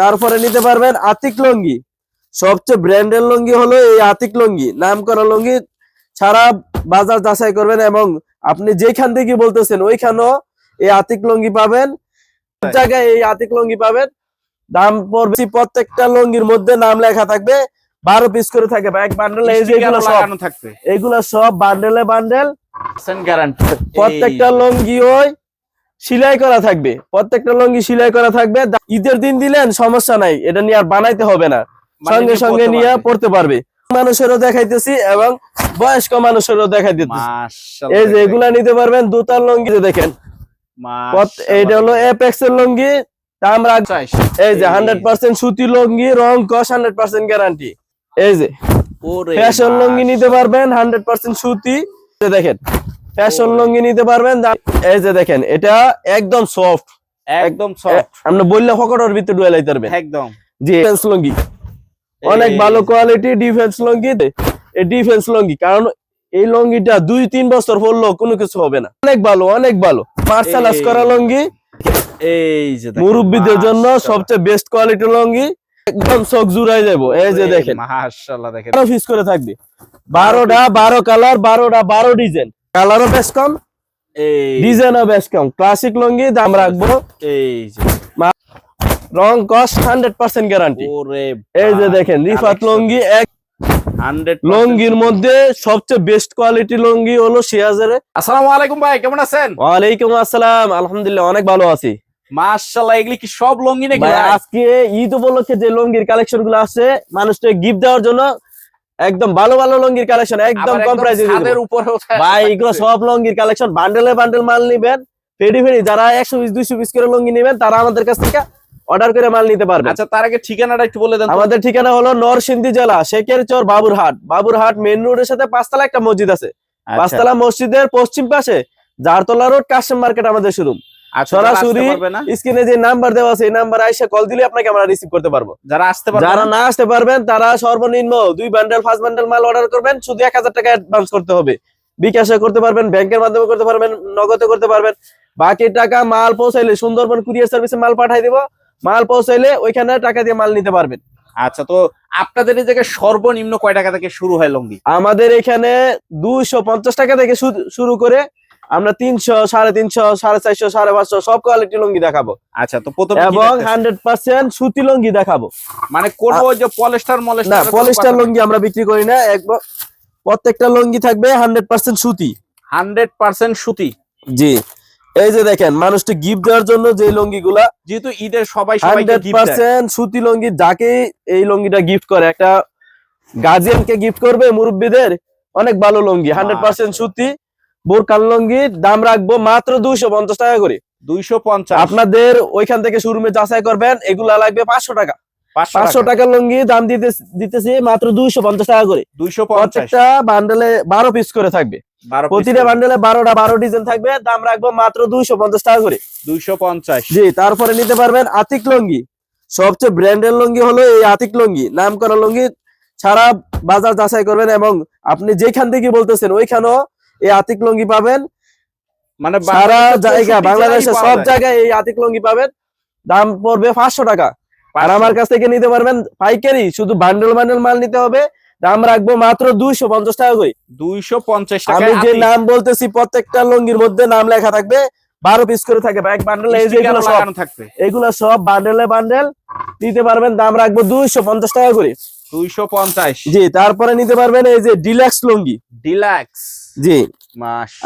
তারপরে নিতে পারবেন আতিক লঙ্গি। সবচেয়ে ব্র্যান্ডের লঙ্গি হলো এই আতিক লঙ্গি। নাম করা লঙ্গি সারা বাজার যাচাই করবেন এবং আপনি যেখান থেকে বলতেছেন ওইখানেও এই আতিক লঙ্গি পাবেন। জায়গায় এই আতিক লঙ্গি পাবেন। দাম পড়বে প্রত্যেকটা লঙ্গির মধ্যে নাম লেখা থাকবে। বারো পিস করে থাকে এক বান্ডেল এগুলো সব। থাকবে। এগুলো সব বান্ডেলে বান্ডেল গ্যারান্টি প্রত্যেকটা লঙ্গি ওই সিলাই করা থাকবে। প্রত্যেকটা লঙ্গি সিলাই করা থাকবে। ঈদের দিন দিলেন সমস্যা নাই। এটা নিয়ে আর বানাইতে হবে না। মানে সঙ্গে সঙ্গে নিয়ে পড়তে পারবে। মানুষেরও দেখাইতেছি এবং বয়স্ক মানুষেরও দেখাই দেখাইতেছি এই যে এগুলা নিতে পারবেন দুতার লঙ্গি দেখেন। এইটা হলো এপেক্স এর লঙ্গি। দাম রাখ এই যে হান্ড্রেড পার্সেন্ট সুতি লঙ্গি রং কস হান্ড্রেড পার্সেন্ট গ্যারান্টি এই যে ফ্যাশন লঙ্গি নিতে পারবেন হান্ড্রেড পার্সেন্ট সুতি। দেখেন। ফ্যাশন লঙ্গি নিতে পারবেন এই যে দেখেন এটা একদম সফট একদম সফট আমরা বললে ফকটর ভিতরে ডুয়ে লাইতে পারবেন। একদম। জি ডিফেন্স লঙ্গি। অনেক ভালো কোয়ালিটি ডিফেন্স লঙ্গি। এই ডিফেন্স লঙ্গি কারণ এই লঙ্গিটা দুই তিন বছর পরলেও কোনো কিছু হবে না। অনেক ভালো অনেক ভালো। মার্শাল আর্টস করা লঙ্গি। এই যে দেখেন, মুরব্বীদের জন্য সবচেয়ে বেস্ট কোয়ালিটি লঙ্গি। একদম চোখ জুড়াই যাব এই যে দেখেন। মাশাআল্লাহ দেখেন। বারো করে থাকবে। বারোটা বারো কালার বারোটা বারো ডিজাইন কালারও বেশ কম এই ডিজাইনও বেশ কম। ক্লাসিক লঙ্গি দাম রাখব। এই যে। রং কস্ট হান্ড্রেড পার্সেন্ট গ্যারান্টি। ওরে এই যে দেখেন রিফাত লঙ্গি এক 100 লঙ্গির মধ্যে সবচেয়ে বেস্ট কোয়ালিটি লঙ্গি হলো সিয়াজের। আসসালামু আলাইকুম ভাই কেমন আছেন? ওয়ালাইকুম আসসালাম। আলহামদুলিল্লাহ অনেক ভালো আছি। মাশাআল্লাহ এগুলি কি সব লঙ্গি নাকি? আজকে ঈদ উপলক্ষে যে লঙ্গির কালেকশনগুলো আছে মানুষকে গিফট দেওয়ার জন্য একদম ভালো ভালো লঙ্গির কালেকশন একদম কম প্রাইসে ভাই এগুলো সব লঙ্গির কালেকশন বান্ডেলে বান্ডেল মাল নিবেন ফেরি ফেরি যারা একশো পিস দুইশো পিস করে লঙ্গি নেবেন তারা আমাদের কাছ থেকে অর্ডার করে মাল নিতে পারবে আচ্ছা তার আগে ঠিকানাটা একটু বলে দেন আমাদের ঠিকানা হলো নরসিংদী জেলা শেখের চর বাবুরহাট। বাবুরহাট মেন রোডের সাথে পাঁচতলা একটা মসজিদ আছে। আচ্ছা, পাঁচতলা মসজিদের পশ্চিম পাশে জারতলা রোড কাস্টম মার্কেট আমাদের শোরুম আসতে সরাসরি স্ক্রিনে যে নাম্বার দেওয়া আছে এই নাম্বার আইসা কল দিলে আপনাকে আমরা রিসিভ করতে পারব। যারা আসতে পারবে যারা না। আসতে পারবেন তারা সর্বনিম্ন দুই বান্ডেল ফার্স্ট বান্ডেল মাল অর্ডার করবেন। শুধু এক হাজার টাকা অ্যাডভান্স করতে হবে। বিকাশে করতে পারবেন ব্যাংকের মাধ্যমে করতে পারবেন নগদে করতে পারবেন। বাকি টাকা মাল পৌঁছাইলে সুন্দরবন কুরিয়ার সার্ভিসে মাল পাঠাই দিব। মাল পৌঁছাইলে ওইখানে টাকা দিয়ে মাল নিতে পারবেন। আচ্ছা তো আপনাদের এই জায়গায় সর্বনিম্ন কয় টাকা থেকে শুরু হয় লঙ্গি? আমাদের এখানে দুইশো পঞ্চাশ টাকা থেকে শুরু করে আমরা তিনশো সাড়ে তিনশো সাড়ে চারশো সাড়ে পাঁচশো সব কোয়ালিটি লুঙ্গি দেখাবো। আচ্ছা তো প্রথমে এবং? হান্ড্রেড পার্সেন্ট সুতি লুঙ্গি দেখাবো। মানে কোন যে পলেস্টার না মলেস্টার পলিস্টার লুঙ্গি আমরা বিক্রি করি না একবার প্রত্যেকটা লুঙ্গি থাকবে হান্ড্রেড পার্সেন্ট সুতি। হান্ড্রেড পার্সেন্ট সুতি। জি এই যে দেখেন মানুষকে গিফট দেওয়ার জন্য যে লুঙ্গি গুলা যেহেতু ঈদের সবাই হান্ড্রেড পার্সেন্ট সুতি লুঙ্গি যাকে এই লুঙ্গিটা গিফট করে একটা গার্জিয়ানকে গিফট করবে মুরব্বীদের অনেক ভালো লুঙ্গি হান্ড্রেড পার্সেন্ট সুতি। বোরকান লুঙ্গি দাম রাখব মাত্র দুইশো পঞ্চাশ টাকা করে। দুইশো পঞ্চাশ। আপনাদের ওইখান থেকে শোরুমে যাচাই করবেন এগুলা লাগবে পাঁচশো টাকা। পাঁচশো টাকার লুঙ্গি দাম দিতে দিতেছি মাত্র দুইশো পঞ্চাশ টাকা করে। দুইশো প্রত্যেকটা বান্ডেলে বারো পিস করে থাকবে। প্রতিটা বান্ডেলে বারোটা বারো ডিজাইন থাকবে দাম রাখব মাত্র দুইশো পঞ্চাশ টাকা করে। দুইশো পঞ্চাশ। জি তারপরে নিতে পারবেন আতিক লঙ্গি। সবচেয়ে ব্র্যান্ডের লঙ্গি হলো এই আতিক লঙ্গি। নাম করা লঙ্গি সারা বাজার যাচাই করবেন এবং আপনি যেখান থেকে বলতেছেন ওইখানেও এই আতিক লঙ্গি পাবেন। মানে সারা জায়গা জেলায় সব জায়গায় এই আতিক লঙ্গি পাবেন। দাম পড়বে পাঁচশো টাকা। আর আমার কাছ থেকে নিতে পারবেন পাইকারি শুধু বান্ডেল বান্ডেল মাল নিতে হবে। দাম রাখব মাত্র দুইশো পঞ্চাশ টাকা করে। দুইশো পঞ্চাশ আমি যে নাম বলতেছি প্রত্যেকটা লঙ্গির মধ্যে নাম লেখা থাকবে। বারো পিস করে থাকে এক বান্ডেল এগুলো সব থাকবে। এগুলো সব বান্ডেলে বান্ডেল। নিতে পারবেন দাম রাখব দুইশো পঞ্চাশ টাকা করে। দুইশো পঞ্চাশ। জি তারপরে নিতে পারবেন এই যে ডিলাক্স লুঙ্গি। ডিলাক্স। জি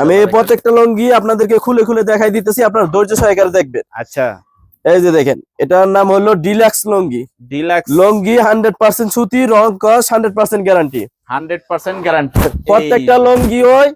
আমি প্রত্যেকটা লুঙ্গি আপনাদেরকে খুলে খুলে দেখাই দিতেছি আপনার ধৈর্য সহকারে দেখবেন। আচ্ছা। এই যে দেখেন এটার নাম হলো ডিলাক্স লুঙ্গি। ডিলাক্স। লুঙ্গি হান্ড্রেড পার্সেন্ট সুতি রং কস hundred percent guarantee. Hundred percent guarantee. প্রত্যেকটা লুঙ্গি ওই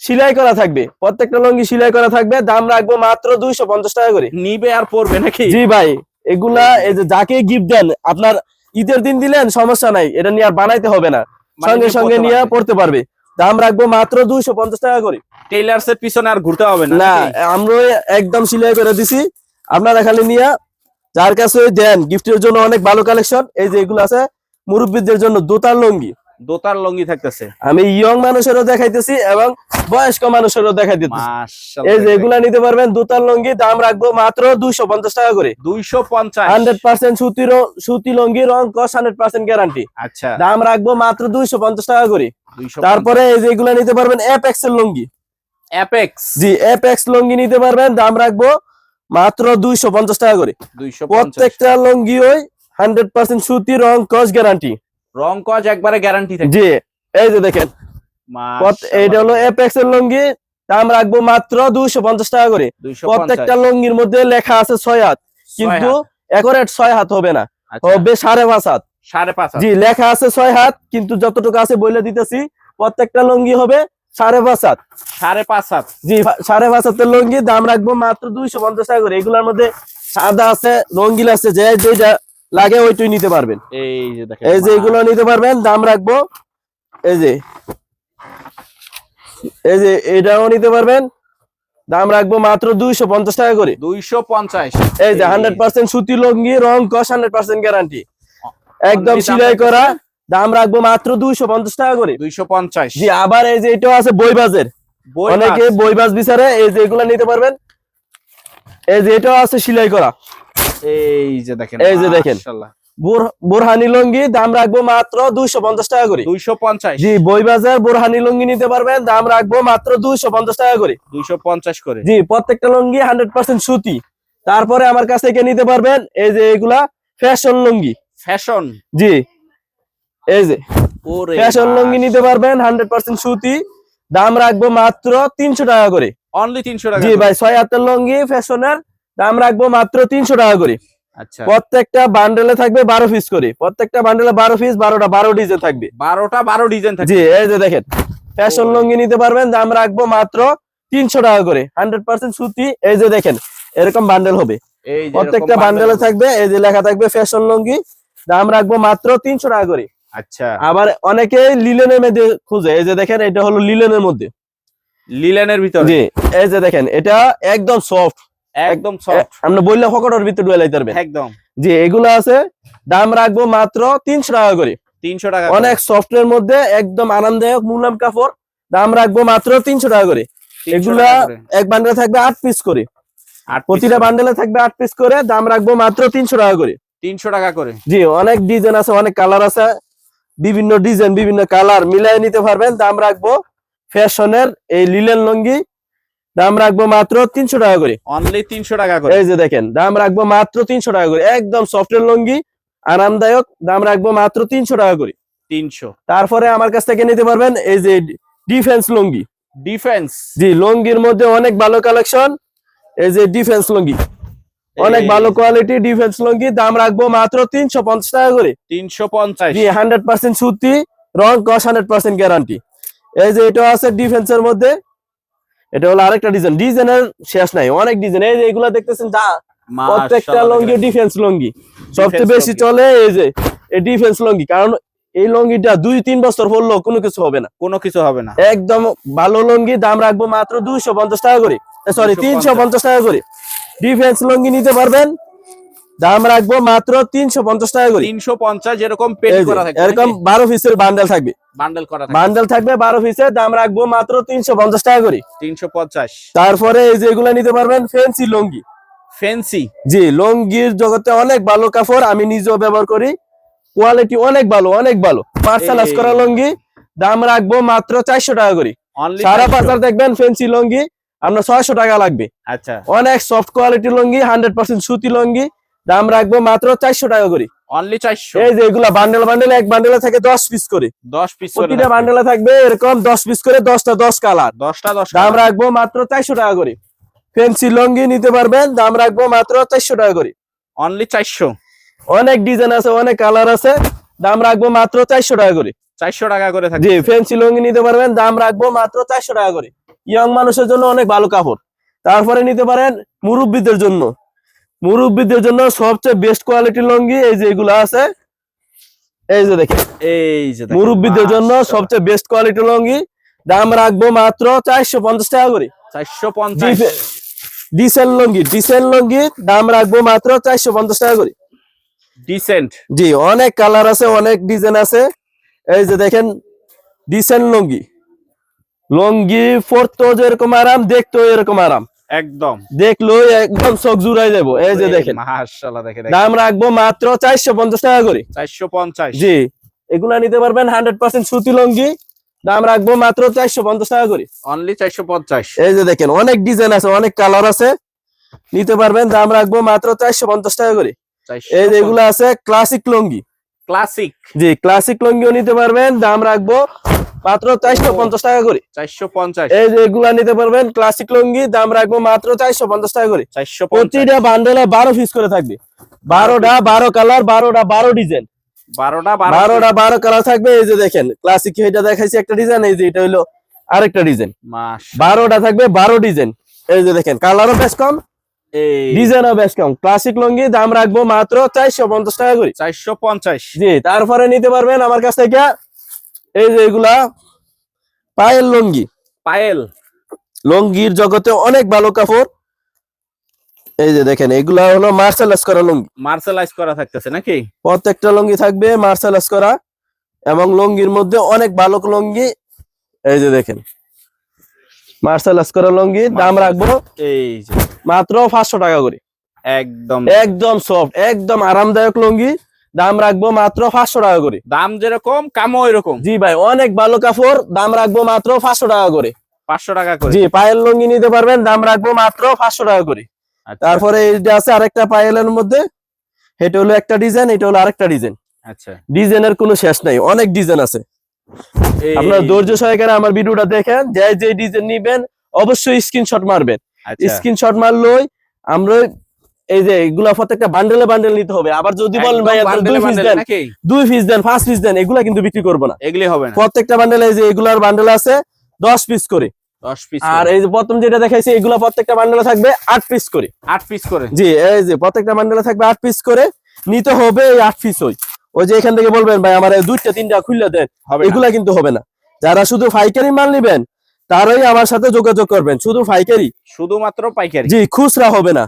সিলাই করা থাকবে। প্রত্যেকটা লুঙ্গি সিলাই করা থাকবে দাম রাখব মাত্র দুইশো পঞ্চাশ টাকা করে। নিবে আর পড়বে নাকি? জি ভাই এগুলা এই যে যাকে গিফট দেন আপনার ঈদের দিন দিলেন সমস্যা নাই এটা নিয়ে আর বানাইতে হবে না। মানে সঙ্গে সঙ্গে নিয়ে। পড়তে পারবে। দাম রাখব মাত্র দুইশো পঞ্চাশ টাকা করে। টেইলার্স এর পিছনে আর ঘুরতে হবে না না আমরা একদম সিলাই করে দিছি। আপনারা খালি নিয়ে যার কাছে দেন গিফটের জন্য অনেক ভালো কালেকশন এই যে এগুলো আছে মুরব্বীদের জন্য দোতার লুঙ্গি। দোতার লঙ্গি থাকতেছে। আমি ইয়ং মানুষেরও দেখাইতেছি এবং বয়স্ক মানুষেরও দেখাইতেছি মাশাআল্লাহ এই যে এগুলা নিতে পারবেন দুতার লঙ্গি দাম রাখব মাত্র দুইশো পঞ্চাশ টাকা করে। 250 হান্ড্রেড পার্সেন্ট সুতি সুতি লঙ্গি রং কস হান্ড্রেড পার্সেন্ট গ্যারান্টি আচ্ছা। দাম রাখব মাত্র দুইশো পঞ্চাশ টাকা করে। তারপরে এই যে এগুলা নিতে পারবেন অ্যাপেক্স এর লঙ্গি। অ্যাপেক্স জি অ্যাপেক্স লঙ্গি নিতে পারবেন দাম রাখব মাত্র দুইশো পঞ্চাশ টাকা করে। 250 প্রত্যেকটা লঙ্গি ওই হান্ড্রেড পার্সেন্ট সুতি রং কস গ্যারান্টি রং কজ একবারে গ্যারান্টি থাকে। জি এই যে দেখেন। এইটা হলো অ্যাপেক্স এর লঙ্গি। দাম রাখব মাত্র দুইশো পঞ্চাশ টাকা করে। প্রত্যেকটা লঙ্গির মধ্যে লেখা আছে ছয় হাত। কিন্তু একরেট ছয় হাত হবে না। হবে সাড়ে পাঁচ হাত। সাড়ে পাঁচ জি লেখা আছে ছয় হাত কিন্তু যতটুকু আছে বলে দিতেছি প্রত্যেকটা লঙ্গি হবে সাড়ে পাঁচ হাত। সাড়ে পাঁচ হাত। জি সাড়ে পাঁচ হাতের লঙ্গি দাম রাখব মাত্র দুইশো পঞ্চাশ টাকা করে। এগুলোর মধ্যে সাদা আছে রঙ্গিল আছে যে যেটা লাগে ওইটাই নিতে পারবেন। এই যে দেখেন এই যে এগুলো নিতে পারবেন দাম রাখব। এই যে এই যে এটাও নিতে পারবেন। দাম রাখব মাত্র দুইশো পঞ্চাশ টাকা করে। দুইশো পঞ্চাশ। এই যে হান্ড্রেড পার্সেন্ট সুতি লঙ্গি রং কস হান্ড্রেড পার্সেন্ট গ্যারান্টি। একদম সিলাই করা দাম রাখব মাত্র দুইশো পঞ্চাশ টাকা করে। দুইশো পঞ্চাশ। জি আবার এই যে এটাও আছে বইবাজের। বই অনেকে। বইবাজ বিচারে এই যে এগুলা নিতে পারবেন। এই যে এটাও আছে সিলাই করা। এই যে দেখেন এই যে দেখেন। বোরহানি লঙ্গি দাম রাখব মাত্র দুইশো পঞ্চাশ টাকা করে। দুইশো পঞ্চাশ। জি বইবাজার বোরহানি লঙ্গি নিতে পারবেন দাম রাখব মাত্র দুইশো পঞ্চাশ টাকা করে। দুইশো পঞ্চাশ করে। জি প্রত্যেকটা লঙ্গি হান্ড্রেড পার্সেন্ট সুতি। তারপরে আমার কাছ থেকে নিতে পারবেন এই যে এগুলা ফ্যাশন লঙ্গি। ফ্যাশন। জি এই যে। ফ্যাশন লঙ্গি নিতে পারবেন হান্ড্রেড পার্সেন্ট সুতি। দাম রাখব মাত্র তিনশো টাকা করে। অনলি তিনশো টাকা জি ভাই ছয় হাতের লঙ্গি ফ্যাশনের দাম রাখব মাত্র তিনশো টাকা করে। আচ্ছা। প্রত্যেকটা বান্ডেলে থাকবে বারো পিস করে। প্রত্যেকটা বান্ডেলে বারো পিস বারোটা বারো ডিজাইন থাকবে। বারোটা বারো ডিজাইন জি এই যে দেখেন ফ্যাশন। লুঙ্গি নিতে পারবেন দাম রাখব মাত্র তিনশো টাকা করে। হান্ড্রেড পার্সেন্ট সুতি এই যে দেখেন এরকম বান্ডেল হবে। প্রত্যেকটা বান্ডেলে থাকবে এই যে লেখা থাকবে ফ্যাশন লুঙ্গি দাম রাখব মাত্র তিনশো টাকা করে। আচ্ছা। আবার অনেকে লিলেনের মধ্যে খুঁজে এই যে দেখেন এটা হলো লিলেনের মধ্যে। লিলেনের ভিতরে? জি এই যে দেখেন এটা একদম সফট একদম সফট আমরা বললে ভিতরে ডুয়েলাই পারবেন। একদম। জি এগুলো আছে। দাম রাখব মাত্র তিনশো টাকা করে। তিনশো টাকা অনেক সফটের মধ্যে একদম আরামদায়ক মুলাম কাপড়। দাম রাখব মাত্র তিনশো টাকা করে। এগুলা এক বান্ডেলে থাকবে আট পিস করে। প্রতিটা বান্ডেলে থাকবে আট পিস করে। দাম রাখব মাত্র তিনশো টাকা করে। তিনশো টাকা করে। জি অনেক ডিজাইন আছে অনেক কালার আছে। বিভিন্ন ডিজাইন বিভিন্ন কালার মিলাই নিতে পারবেন। দাম রাখব ফ্যাশনের এই লিলেন লঙ্গি। দাম রাখব মাত্র তিনশো টাকা করে। অনলি তিনশো টাকা করে। এই যে দেখেন দাম রাখব মাত্র তিনশো টাকা করে। একদম সফটের লঙ্গি আরামদায়ক দাম রাখব মাত্র তিনশো টাকা করে। তিনশো। তারপরে আমার কাছ থেকে নিতে পারবেন এই যে ডিফেন্স লুঙ্গি। ডিফেন্স জি লুঙ্গির মধ্যে অনেক ভালো কালেকশন এই যে ডিফেন্স লুঙ্গি। অনেক ভালো কোয়ালিটি ডিফেন্স লুঙ্গি দাম রাখব মাত্র তিনশো পঞ্চাশ টাকা করে। তিনশো পঞ্চাশ। জি হান্ড্রেড পার্সেন্ট সুতি রং কস হান্ড্রেড পার্সেন্ট গ্যারান্টি এই যে এটা আছে ডিফেন্সের মধ্যে। এটা হলো আরেকটা ডিজাইন ডিজাইনের শেষ নাই। অনেক ডিজাইন এই যে এগুলো দেখতেছেন যা প্রত্যেকটা লঙ্গি ডিফেন্স লঙ্গি। সবচেয়ে বেশি চলে এই যে এই ডিফেন্স লঙ্গি। কারণ এই লঙ্গিটা দুই তিন বছর পড়ল কোনো কিছু হবে না। কোনো কিছু হবে না। একদম ভালো লঙ্গি দাম রাখব মাত্র দুইশো পঞ্চাশ টাকা করে। সরি 250 তিনশো পঞ্চাশ টাকা করে। ডিফেন্স লঙ্গি নিতে পারবেন। দাম রাখব মাত্র তিনশো পঞ্চাশ টাকা করে। তিনশো পঞ্চাশ যেরকম থাকে এরকম বারো পিসের বান্ডেল থাকবে। বান্ডেল করা বান্ডেল থাকবে বারো পিসের দাম রাখব মাত্র তিনশো পঞ্চাশ টাকা করে। তিনশো পঞ্চাশ। তারপরে এই যে এগুলা নিতে পারবেন ফেন্সি লঙ্গি। ফেন্সি জি লঙ্গির জগতে অনেক ভালো কাপড় আমি নিজেও ব্যবহার করি। কোয়ালিটি অনেক ভালো অনেক ভালো। পার্সেলাস। করা লঙ্গি দাম রাখব মাত্র চারশো টাকা করে। সারা বাজার দেখবেন ফেন্সি লঙ্গি আপনার ছয়শো টাকা লাগবে। আচ্ছা। অনেক সফট কোয়ালিটি লঙ্গি হান্ড্রেড পার্সেন্ট সুতি লঙ্গি দাম রাখব মাত্র চারশো টাকা করে। অনলি চারশো। এই যে এগুলা বান্ডেল বান্ডেল এক বান্ডেলে থাকে দশ পিস করে। দশ পিস প্রতিটা বান্ডেলে থাকবে এরকম দশ পিস করে দশটা দশ কালার দশটা দশ দাম রাখব মাত্র চারশো টাকা করে। ফেন্সি লঙ্গি নিতে পারবেন দাম রাখব মাত্র চারশো টাকা করে। অনলি চারশো। অনেক ডিজাইন আছে অনেক কালার আছে দাম রাখব মাত্র চারশো টাকা করে। চারশো টাকা করে থাকে জি ফেন্সি লুঙ্গি নিতে পারবেন দাম রাখব মাত্র চারশো টাকা করে। ইয়ং মানুষের জন্য অনেক ভালো কাপড়। তারপরে নিতে পারেন মুরব্বীদের জন্য। মুরব্বীদের জন্য সবচেয়ে বেস্ট কোয়ালিটির লুঙ্গি এই যে এগুলো আছে। এই যে দেখেন। এই যে মুরব্বীদের জন্য সবচেয়ে বেস্ট কোয়ালিটির লুঙ্গি। দাম রাখব মাত্র চারশো পঞ্চাশ টাকা করে। চারশো পঞ্চাশ। ডিসেল লুঙ্গি ডিসেল লুঙ্গি দাম রাখব মাত্র চারশো পঞ্চাশ টাকা করে। ডিসেন্ট জি অনেক কালার আছে অনেক ডিজাইন আছে। এই যে দেখেন ডিসেন্ট লুঙ্গি। লুঙ্গি পরতেও যেরকম আরাম দেখতেও এরকম আরাম। একদম। দেখল একদম চোখ জুড়াই যাব এই যে দেখেন। মাশাআল্লাহ দেখে দাম রাখব মাত্র চারশো পঞ্চাশ টাকা করে। চারশো পঞ্চাশ। জি এগুলা নিতে পারবেন হান্ড্রেড পার্সেন্ট সুতি লুঙ্গি। দাম রাখব মাত্র চারশো পঞ্চাশ টাকা করে। অনলি চারশো পঞ্চাশ। এই যে দেখেন অনেক ডিজাইন আছে অনেক কালার আছে। নিতে পারবেন দাম রাখব মাত্র চারশো পঞ্চাশ টাকা করে। এই যে এগুলো আছে ক্লাসিক লুঙ্গি। ক্লাসিক জি ক্লাসিক লুঙ্গিও নিতে পারবেন দাম রাখব মাত্র চারশো পঞ্চাশ টাকা করে। চারশো পঞ্চাশ। এই যে এগুলা নিতে পারবেন ক্লাসিক লুঙ্গি দাম রাখব মাত্র চারশো পঞ্চাশ টাকা করে। চারশো পঞ্চাশ। প্রতিটা বান্ডেলে বারো পিস করে থাকবে। বারোটা বারো কালার বারোটা বারো ডিজাইন বারোটা বারোটা বারো কালার থাকবে এই যে দেখেন ক্লাসিক এটা দেখাইছি একটা ডিজাইন এই যে এটা হলো আরেকটা ডিজাইন বারোটা থাকবে বারো ডিজাইন এই যে দেখেন কালারও বেশ কম ডিজাইনও বেশ কম। ক্লাসিক লুঙ্গি দাম রাখব মাত্র চারশো পঞ্চাশ টাকা করে। চারশো পঞ্চাশ। জি তারপরে নিতে পারবেন আমার কাছ থেকে এই যে এগুলা পায়েল লুঙ্গি। পায়েল। লুঙ্গির জগতে অনেক ভালো কাপড়। এই যে দেখেন এগুলা হলো মার্শালাস করা লুঙ্গি। মার্শালাইজ করা থাকতেছে নাকি? প্রত্যেকটা লুঙ্গি থাকবে মার্শালাস করা এবং লুঙ্গির মধ্যে অনেক ভালো লুঙ্গি। এই যে দেখেন মার্শালাস করা লুঙ্গি দাম রাখব এই যে। মাত্র পাঁচশো টাকা করে। একদম। একদম সফট একদম আরামদায়ক লুঙ্গি। দাম রাখব মাত্র পাঁচশো টাকা করে। দাম যেরকম কামও এরকম জি ভাই অনেক ভালো কাপড় দাম রাখব মাত্র পাঁচশো টাকা করে। পাঁচশো টাকা করে। জি পায়েল লুঙ্গি নিতে পারবেন দাম রাখব মাত্র পাঁচশো টাকা করে। আচ্ছা, তারপরে আছে আরেকটা পায়েলের মধ্যে এটা হলো একটা ডিজাইন এটা হলো আরেকটা ডিজাইন। আচ্ছা। ডিজাইনের কোনো শেষ নাই অনেক ডিজাইন আছে। আপনার ধৈর্য সহকারে আমার ভিডিওটা দেখেন যে যে ডিজাইন নিবেন অবশ্যই স্ক্রিনশট মারবেন। আচ্ছা, স্ক্রিনশট মারলই আমরা এই যে এগুলা প্রত্যেকটা বান্ডেলে বান্ডেল নিতে হবে। আবার যদি বলেন ভাই দুই পিস দেন। দুই পিস দেন পাঁচ পিস দেন এগুলা কিন্তু বিক্রি করব না। এগুলি হবে না। প্রত্যেকটা বান্ডেলে এই যে এগুলার বান্ডেল আছে দশ পিস করে। আর এই যে প্রথম যেটা দেখাইছি এগুলা প্রত্যেকটা বান্ডেলে থাকবে আট পিস করে। আট পিস করে। জি এই যে প্রত্যেকটা বান্ডেলে থাকবে আট পিস করে। নিতে হবে এই আট পিস ওই। ওই যে এখান থেকে বলবেন ভাই আমার দুইটা তিনটা খুললে দেন। এগুলা কিন্তু হবে না। যারা শুধু ফাইকারি মাল নিবেন তারাই আমার সাথে যোগাযোগ করবেন। শুধু ফাইকারি শুধুমাত্র পাইকারি। জি খুচরা হবে না।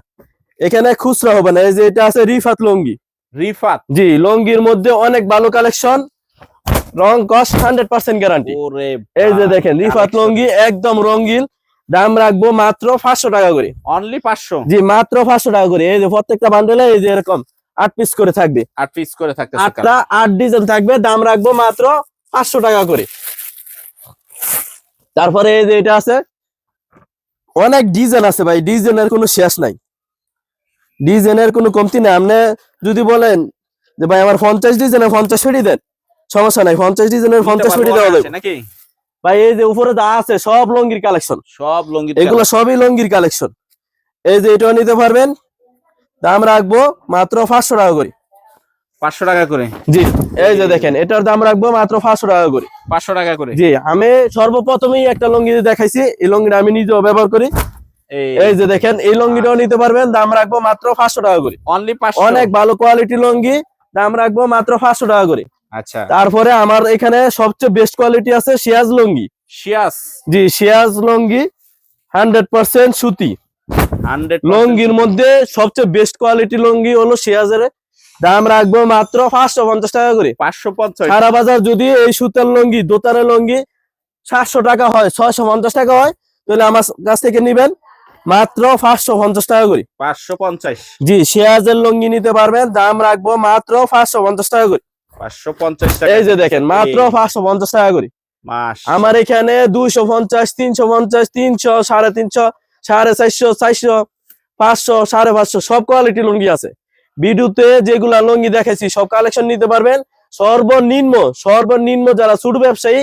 এখানে খুচরা হবে না এই যে এটা আছে রিফাত লঙ্গি। রিফাত? জি লঙ্গির মধ্যে অনেক ভালো কালেকশন রং কস্ট হান্ড্রেড পার্সেন্ট গ্যারান্টি এই যে দেখেন রিফাত লঙ্গি একদম রঙিন দাম রাখব মাত্র পাঁচশো টাকা করে। অনলি পাঁচশো? জি মাত্র পাঁচশো টাকা করে। এই যে প্রত্যেকটা বান্ডেলে এই যে এরকম আট পিস করে থাকবে। আট পিস করে থাকবে আটটা আট ডিজাইন থাকবে দাম রাখব মাত্র পাঁচশো টাকা করে। তারপরে এই যে এটা আছে অনেক ডিজাইন আছে ভাই ডিজাইনের কোনো শেষ নাই। ডিজাইনের কোনো কমতি নেই। আপনি যদি বলেন যে ভাই আমার পঞ্চাশ ডিজাইনের পঞ্চাশ ফেটি দেন। সমস্যা নাই পঞ্চাশ ডিজাইনের পঞ্চাশ ফেটি দেওয়া যাবে নাকি? ভাই এই যে উপরে যা আছে সব লঙ্গির কালেকশন। সব লঙ্গি এগুলো সবই লঙ্গির কালেকশন। এই যে এটাও নিতে পারবেন। দাম রাখব মাত্র পাঁচশো টাকা করে। পাঁচশো টাকা করে? জি এই যে দেখেন এটার দাম রাখব মাত্র পাঁচশো টাকা করে। পাঁচশো টাকা করে? জি আমি সর্বপ্রথমেই একটা লঙ্গি দেখাইছি। এই লঙ্গিটা আমি নিজেও ব্যবহার করি। এই যে দেখেন এই লঙ্গিটাও নিতে পারবেন দাম রাখব মাত্র পাঁচশো টাকা করে। অনলি অনেক ভালো কোয়ালিটি লঙ্গি দাম রাখব মাত্র পাঁচশো টাকা করে। আচ্ছা। তারপরে আমার এখানে সবচেয়ে বেস্ট কোয়ালিটি আছে শিয়াজ লঙ্গি। শিয়াস জি শিয়াজ লঙ্গি হান্ড্রেড পার্সেন্ট সুতি। লঙ্গির মধ্যে সবচেয়ে বেস্ট কোয়ালিটি লঙ্গি হলো শিয়াজের। দাম রাখব মাত্র পাঁচশো পঞ্চাশ টাকা করে। পাঁচশো পঞ্চাশ। সারা বাজার যদি এই সুতার লঙ্গি দোতারের লঙ্গি সাতশো টাকা হয় ছয়শো পঞ্চাশ টাকা হয় তাহলে আমার কাছ থেকে নিবেন। মাত্র পাঁচশো পঞ্চাশ টাকা করে। পাঁচশো পঞ্চাশ। জি শেয়াজের লঙ্গি নিতে পারবেন দাম রাখব মাত্র পাঁচশো পঞ্চাশ টাকা করে। পাঁচশো পঞ্চাশ টাকা। এই যে দেখেন মাত্র পাঁচশো পঞ্চাশ টাকা করে। আমার এখানে দুইশো পঞ্চাশ তিনশো পঞ্চাশ তিনশো সাড়ে তিনশো সাড়ে চারশো চারশো পাঁচশো সাড়ে পাঁচশো সব কোয়ালিটি লুঙ্গি আছে। ভিডিওতে যেগুলা লুঙ্গি দেখেছি সব কালেকশন নিতে পারবেন। সর্বনিম্ন সর্বনিম্ন যারা ছোট ব্যবসায়ী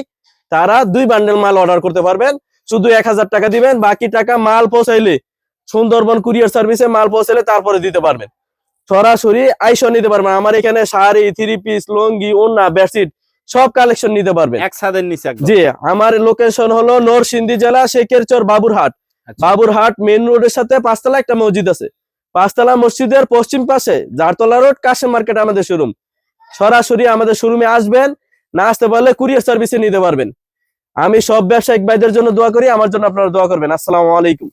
তারা দুই বান্ডেল মাল অর্ডার করতে পারবেন। শুধু এক হাজার টাকা দিবেন বাকি টাকা মাল পৌঁছাইলে সুন্দরবন কুরিয়ার সার্ভিসে মাল পৌঁছাইলে তারপরে দিতে পারবেন। সরাসরি আইসো নিতে পারবেন আমার এখানে শাড়ি থ্রি পিস লুঙ্গি ওন্না বেডশিট সব কালেকশন নিতে পারবেন। এক ছাদের নিচে জি আমার লোকেশন হলো নরসিংদী জেলা শেখেরচর বাবুরহাট। আচ্ছা। বাবুরহাট মেইন রোডের সাথে পাঁচতলা একটা মসজিদ আছে। পাঁচতলা মসজিদের পশ্চিম পাশে জারতলা রোড কাশেম মার্কেট আমাদের শোরুম সরাসরি আমাদের শোরুমে আসবেন না আসতে পারলে কুরিয়ার সার্ভিসে নিতে পারবেন। আমি সব ব্যবসায়িক ভাইদের জন্য দোয়া করি আমার জন্য আপনারা দোয়া করবেন। আসসালামু আলাইকুম।